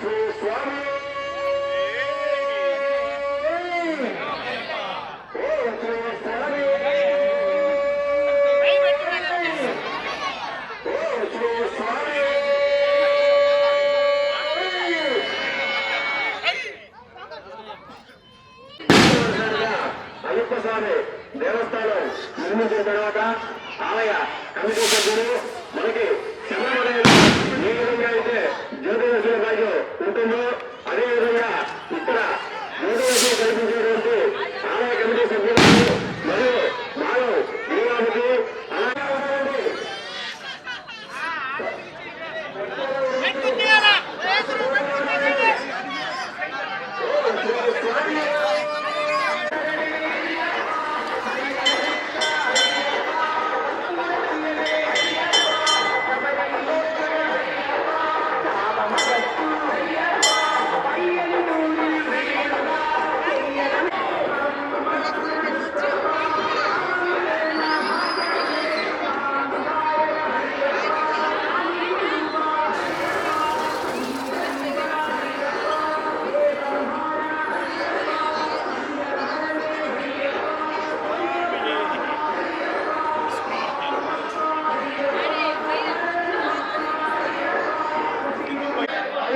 శ్రీ స్వామి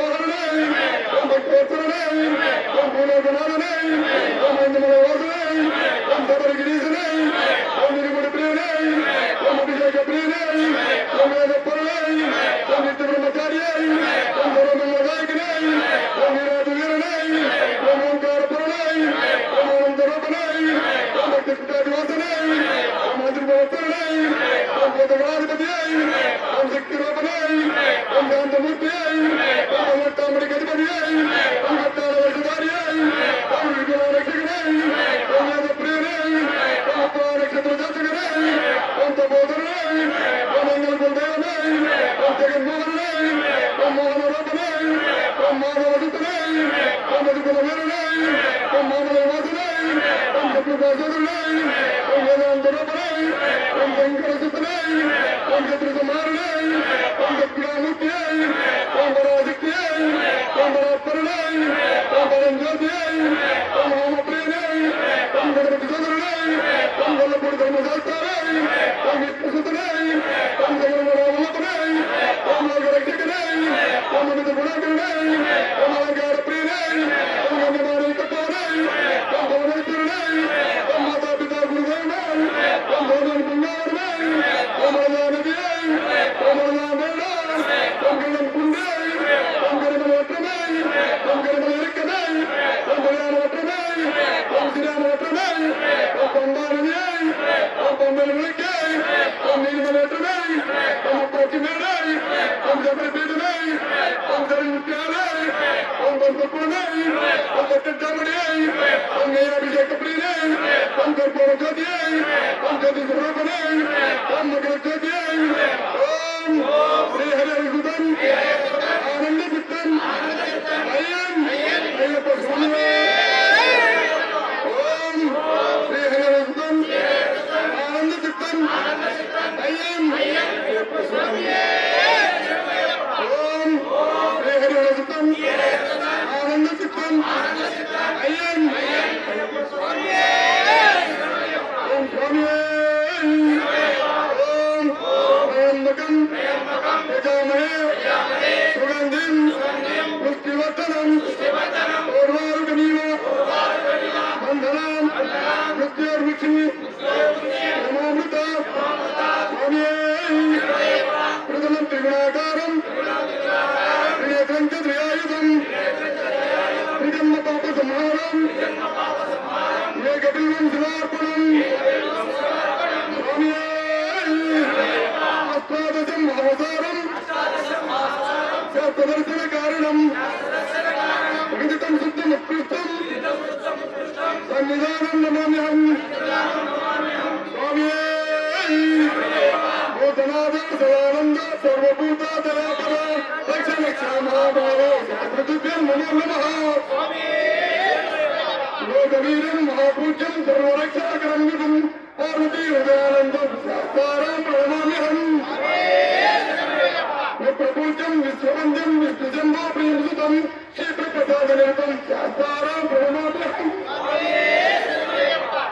ஓதனே ஓம் பக்தி வச்சனே ஓம் பூலோகநாதனே ஓம் அஞ்சமலை வாசனே ஓம் சபர கிரீசனே ஓம் இருமுடி பிரியனே ஓம் அபிஷேக பிரியனே ஓம் வேத பொருளே ஓம் நித்திய பிரம்மச்சாரியே ஓம் சர்வமல்ல நாயகனே ஓம் வீராஜ வீரனே ஓம் ஓம்கார பொருளே ஓம் ஓம் தரப்பனே ஓம் பக்தி பிட்டாதி வாசனே ஓம் அதிர்பவத்தனே ஓம் போதகநாதிபதியே ஓம் சக்தி ரூபனே ஓம் சாந்தமூர்த்தியே Come on, आपको पैसे तो नहीं उनके नाम दो बनाई उनके इंकर से बनाई उनके तरह से मार लाई उनके पिलाने पियाई उन पर आज पियाई उन पर आप पर लाई उन पर अंजार पियाई उन हम अपने नहीं उन पर बच्चे तो नहीं उन पर लपड़ कर मजाक कर रही उनके पैसे तो नहीं उनके घर में रावल बनाई उन लोग रखे नहीं उन लोग तो बना कर नहीं उन लोग মৌলভী কে ও নির্মলেটু নেই ও প্রতিমে নেই ও জগতের নেই ও জরিমুটিয়া নেই ও বন্ধুত্ব নেই ও ডক্টর জামা নেই ও মেয়ের অভিষেক কাপড়ি নেই ও গর্বর জ্যোতি নেই ও জ্যোতি নেই ও মগর জ্যোতি নেই ও సంహారం ఏకబిల్వం శివార్పణం స్వామియే అష్టాదశం అవతారం శాస్త్రదర్శన కారణం విదితం శుద్ధం ఉత్కృష్టం సన్నిధానం నమామ్యహం స్వామియే భూతనాథ సదానంద లక్ష నమో خبير مغفور ضرورك اكرم منهم ومدير دارم دارم امامهم പ്രപഞ്ചം വിശ്വപഞ്ചം വിശ്വജന്മോ പ്രിയസുതം ക്ഷേത്രപ്രസാദനേതം ശാസ്താരാം പരമാഗ്രഹം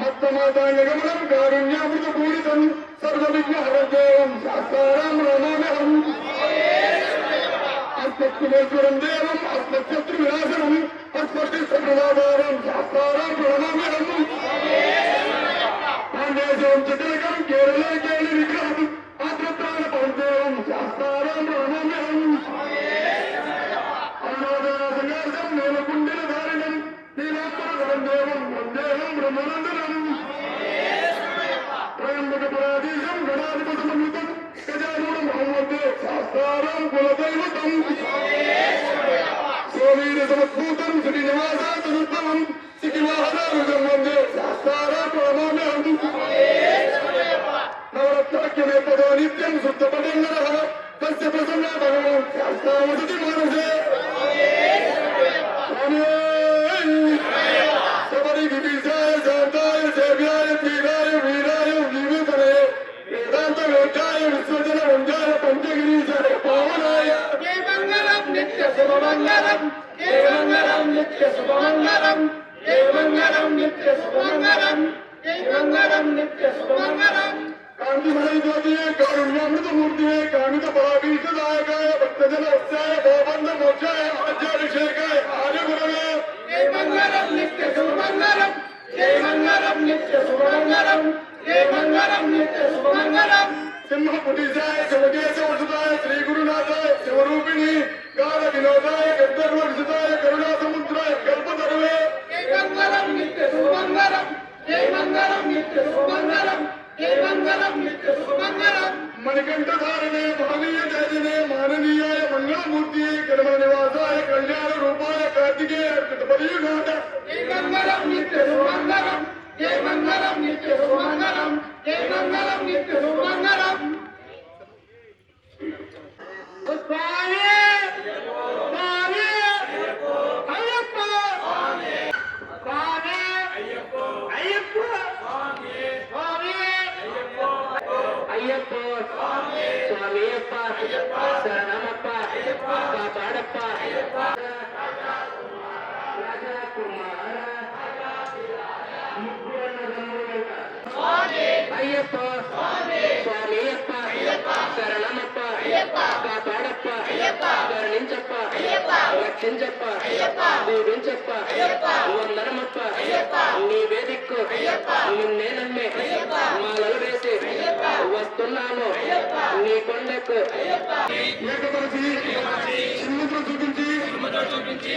മത്തമാതാഗമനം കാരുണ്യാമൃതപൂരിതം സർവവിഘ്നഹരദേവം ശാസ്താരാം രാമാഗ്രഹം അസ്മത്കുമേശ്വരം ദേവം അസ്മശത്രുവിനാശനം അസ്മഷ്ടി സർവനാധാരം ശാസ്ത്ര ప్రణమామ్యహం పాండేశం నిత్యం శుద్ధపడంగర తస్య ప్రసన్న భగవాన్ శాస్త్రావసతి మానసే శబరి విభీషాయ శాంతాయ సేవ్యాయ ధీరాయ వీరాయ వివేకనే వేదాంత వేదాయ విశ్వజన వంజాయ పంచగిరీశాయ పావనాయ. జయ మంగళం నిత్య శుభమంగళం జయ మంగళం నిత్య శుభమంగళం. కాంతిమయ జ్యోతియే కారుణ్యామృతమూర్తియే కామిత పరాభీషదాయకాయ భక్తజన వత్సాయ భవబంధ మోక్షాయ ఆధ్యాభిషేకాయ ఆర్యగురవే జయ మంగళం నిత్య శుభమంగళం జయ మంగళం నిత్య శుభమంగళం జయ మంగళం నిత్య శుభమంగళం సింహపుటీశాయ శివకేశ వసుదాయ శ్రీ గురునాథాయ శివరూపిణి కాల వినోదాయ గద్దర్వసుదాయ కరుణా సముద్రాయ కల్పతరువే జయ మంగళం నిత్య శుభమంగళం ಮಣಿಕಂಠಧಾರಣೆ ಭಾವೀಯ ತ್ಯಾಜನೆ ಮಾನವೀಯ ಮಂಗಳಮೂರ್ತಿ ಕರ್ಮ ನಿವಾಸ ಕಲ್ಯಾಣ ರೂಪಾಯ ಕಾರ್ತಿಕೇಯ ಪಿತಪರಿಯುಘಾಟ కాపాడప్ప రాజకుమార అయ్యప్ప స్వామియప్ప శరణమప్ప కాపాడప్ప కరుణించప్ప రక్షించప్ప దీవించప్ప వందనమప్ప నీవే దిక్కు నిన్నే నమ్మే మాలలు వేసి వస్తున్నాము నీ కొండకు. చూపించి